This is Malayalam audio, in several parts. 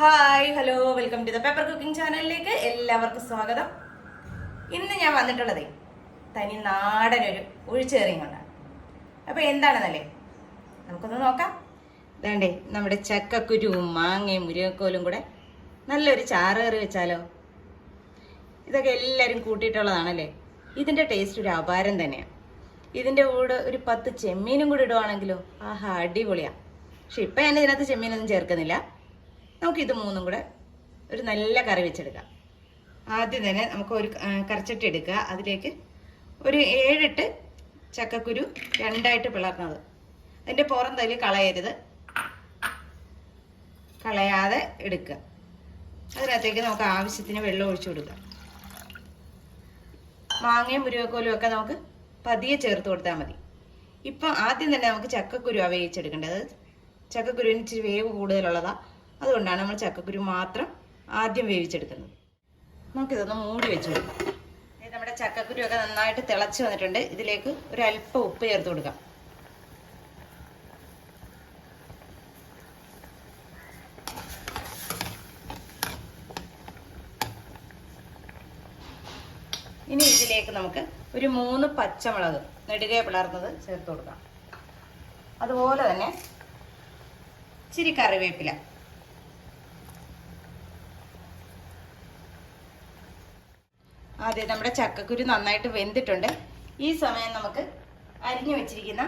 Hi hello welcome to the paper cooking ചാനലിലേക്ക് എല്ലാവർക്കും സ്വാഗതം. ഇന്ന് ഞാൻ വന്നിട്ടുള്ളതേ തനി നാടൻ ഒരു ഒഴിച്ചേറിയും കൊണ്ടാണ്. അപ്പോൾ എന്താണെന്നല്ലേ? നമുക്കൊന്ന് നോക്കാം. വേണ്ടേ നമ്മുടെ ചക്കക്കുരുവും മാങ്ങയും മുരിങ്ങക്കോലും കൂടെ നല്ലൊരു ചാറ് കയറി വെച്ചാലോ? ഇതൊക്കെ എല്ലാവരും കൂട്ടിയിട്ടുള്ളതാണല്ലേ? ഇതിന്റെ ടേസ്റ്റ് ഒരു അപാരം തന്നെയാണ്. ഇതിന്റെ കൂടെ ഒരു പത്ത് ചെമ്മീനും കൂടി ഇടുവാണെങ്കിലോ? ആഹാ അടിപൊളിയാണ് പക്ഷെ ഇപ്പം ഞാൻ ഇതിനകത്ത് ചെമ്മീനൊന്നും ചേർക്കുന്നില്ല. നമുക്ക് ഇത് മൂന്നും കൂടെ ഒരു നല്ല കറി വെച്ചെടുക്കാം. ആദ്യം തന്നെ നമുക്ക് ഒരു കറിച്ചട്ടി എടുക്കുക. അതിലേക്ക് ഒരു ഏഴെട്ട് ചക്കക്കുരു രണ്ടായിട്ട് പിളർന്നത്. അതിന്റെ പുറം തല്ലി കളയരുത്. കളയാതെ എടുക്കുക. അതിനകത്തേക്ക് നമുക്ക് ആവശ്യത്തിന് വെള്ളം ഒഴിച്ചു കൊടുക്കുക മാങ്ങയും മുരുകക്കോലും ഒക്കെ നമുക്ക് പതിയെ ചേർത്ത് കൊടുത്താൽ മതി. ഇപ്പം ആദ്യം തന്നെ നമുക്ക് ചക്കക്കുരു വേവിച്ചെടുക്കേണ്ടത്. ചക്കക്കുരുവിന് ഇച്ചിരി വേവ് കൂടുതലുള്ളതാ. അതുകൊണ്ടാണ് നമ്മൾ ചക്കക്കുരു മാത്രം ആദ്യം വേവിച്ചെടുക്കുന്നത്. നമുക്കിതൊന്ന് മൂടി വെച്ച് കൊടുക്കാം നമ്മുടെ ചക്കക്കുരു ഒക്കെ നന്നായിട്ട് തിളച്ച് വന്നിട്ടുണ്ട്. ഇതിലേക്ക് ഒരു അല്പം ഉപ്പ് ചേർത്ത് കൊടുക്കാം. ഇനി ഇതിലേക്ക് നമുക്ക് ഒരു മൂന്ന് പച്ചമുളക് നെടുകെ പിളർന്നത് ചേർത്ത് കൊടുക്കാം. അതുപോലെ തന്നെ ഇച്ചിരി കറിവേപ്പില. ആദ്യം നമ്മുടെ ചക്കക്കുരു നന്നായിട്ട് വെന്തിട്ടുണ്ട്. ഈ സമയം നമുക്ക് അരിഞ്ഞു വെച്ചിരിക്കുന്ന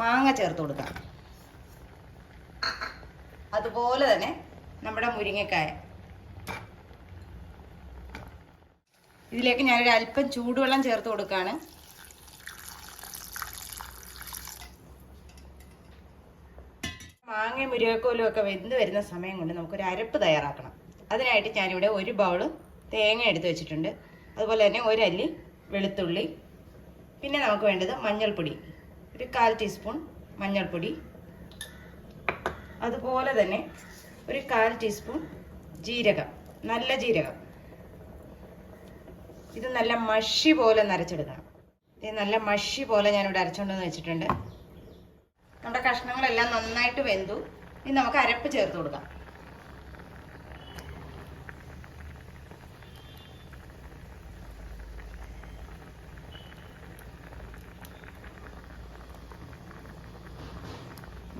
മാങ്ങ ചേർത്ത് കൊടുക്കാം. അതുപോലെ തന്നെ നമ്മുടെ മുരിങ്ങക്കായ. ഇതിലേക്ക് ഞാനൊരു അല്പം ചൂടുവെള്ളം ചേർത്ത് കൊടുക്കുകയാണ് മാങ്ങയും മുരിങ്ങക്കോലും ഒക്കെ വെന്ത് വരുന്ന സമയം കൊണ്ട് നമുക്കൊരു അരപ്പ് തയ്യാറാക്കണം. അതിനായിട്ട് ഞാനിവിടെ ഒരു ബൗൾ തേങ്ങ എടുത്ത് വെച്ചിട്ടുണ്ട്. അതുപോലെ തന്നെ ഒരല്ലി വെളുത്തുള്ളി പിന്നെ നമുക്ക് വേണ്ടത് മഞ്ഞൾപ്പൊടി. ഒരു കാൽ ടീസ്പൂൺ മഞ്ഞൾപ്പൊടി. അതുപോലെ തന്നെ ഒരു കാൽ ടീസ്പൂൺ ജീരകം നല്ല ജീരകം. ഇത് നല്ല മഷി പോലെ നരച്ചെടുക്കണം. ഇത് നല്ല മഷി പോലെ ഞാനിവിടെ അരച്ചുകൊണ്ടെന്ന് വെച്ചിട്ടുണ്ട്. നമ്മുടെ കഷ്ണങ്ങളെല്ലാം നന്നായിട്ട് വെന്തു. ഇനി നമുക്ക് അരപ്പ് ചേർത്ത് കൊടുക്കാം.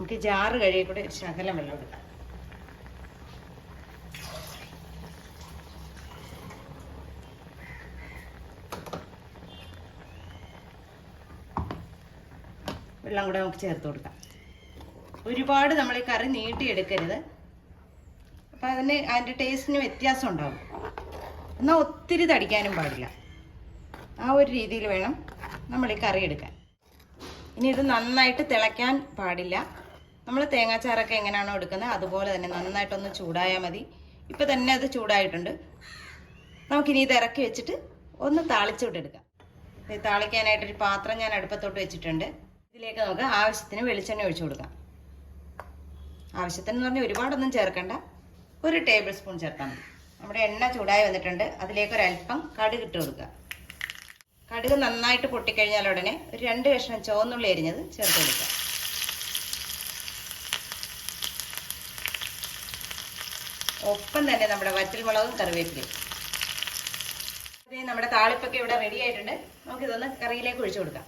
നമുക്ക് ജാറ് ഒരു ശകലം വെള്ളം എടുക്കാം. വെള്ളം കൂടെ നമുക്ക് ചേർത്ത് കൊടുക്കാം. ഒരുപാട് നമ്മൾ ഈ കറി നീട്ടിയെടുക്കരുത്. അപ്പം അതിന് അതിന്റെ ടേസ്റ്റിന് വ്യത്യാസം ഉണ്ടാവും. എന്നാൽ ഒത്തിരി തടിക്കാനും പാടില്ല. ആ ഒരു രീതിയിൽ വേണം നമ്മൾ ഈ കറി എടുക്കാൻ. ഇനി ഇത് നന്നായിട്ട് തിളയ്ക്കാൻ പാടില്ല. നമ്മൾ തേങ്ങാച്ചാറൊക്കെ എങ്ങനെയാണോ എടുക്കുന്നത്? അതുപോലെ തന്നെ നന്നായിട്ടൊന്ന് ചൂടായാൽ മതി. ഇപ്പം തന്നെ അത് ചൂടായിട്ടുണ്ട്. നമുക്കിനി ഇത് ഇറക്കി വെച്ചിട്ട് ഒന്ന് താളിച്ചുവിട്ടെടുക്കാം ഇത് താളിക്കാനായിട്ടൊരു പാത്രം ഞാൻ അടുപ്പത്തോട്ട് വെച്ചിട്ടുണ്ട്. ഇതിലേക്ക് നമുക്ക് ആവശ്യത്തിന് വെളിച്ചെണ്ണ ഒഴിച്ചു കൊടുക്കാം. ആവശ്യത്തിന് എന്ന് പറഞ്ഞാൽ ഒരുപാടൊന്നും ചേർക്കണ്ട. ഒരു ടേബിൾ സ്പൂൺ ചേർത്താൽ മതി. നമ്മുടെ എണ്ണ ചൂടായി വന്നിട്ടുണ്ട്. അതിലേക്ക് ഒരല്പം കടുക് ഇട്ട് കൊടുക്കുക കടുക് നന്നായിട്ട് പൊട്ടിക്കഴിഞ്ഞാൽ ഉടനെ ഒരു രണ്ട് കഷ്ണം ചുവന്നുള്ളി എരിഞ്ഞത് ചേർത്ത് കൊടുക്കുക ഒപ്പം തന്നെ നമ്മുടെ വറ്റൽമുളകും കറിവേപ്പിലയും. നമ്മുടെ താളിപ്പൊക്കെ ഇവിടെ റെഡി ആയിട്ടുണ്ട്. നമുക്കിതൊന്ന് കറിയിലേക്ക് ഒഴിച്ചു കൊടുക്കാം.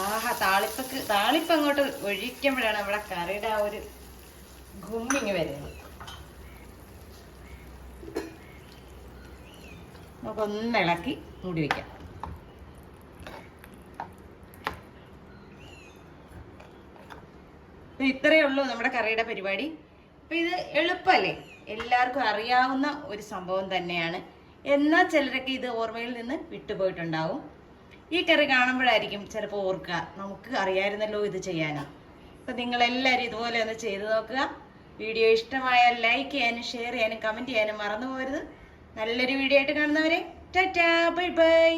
ആഹാ താളിപ്പൊക്കെ താളിപ്പ് അങ്ങോട്ട് ഒഴിക്കുമ്പോഴാണ് നമ്മുടെ കറിയുടെ ആ ഒരു ഗുമ്മിങ് വരുന്നത്. നമുക്കൊന്ന് ഇളക്കി മൂടി വയ്ക്കാം ഇത് ഇത്രയേ ഉള്ളൂ നമ്മുടെ കറിയുടെ പരിപാടി. അപ്പൊ ഇത് എളുപ്പമല്ലേ എല്ലാവർക്കും അറിയാവുന്ന ഒരു സംഭവം തന്നെയാണ്. എന്നാൽ ചിലരൊക്കെ ഇത് ഓർമ്മയിൽ നിന്ന് വിട്ടുപോയിട്ടുണ്ടാവും. ഈ കറി കാണുമ്പോഴായിരിക്കും ചിലപ്പോൾ ഓർക്കുക നമുക്ക് അറിയായിരുന്നല്ലോ ഇത് ചെയ്യാനാ. അപ്പം നിങ്ങളെല്ലാവരും ഇതുപോലെ ഒന്ന് ചെയ്തു നോക്കുക. വീഡിയോ ഇഷ്ടമായാൽ ലൈക്ക് ചെയ്യാനും ഷെയർ ചെയ്യാനും കമന്റ് ചെയ്യാനും മറന്നു പോകരുത്. നല്ലൊരു വീഡിയോ ആയിട്ട് കാണുന്നവരെ ടാറ്റാ ബൈ ബൈ.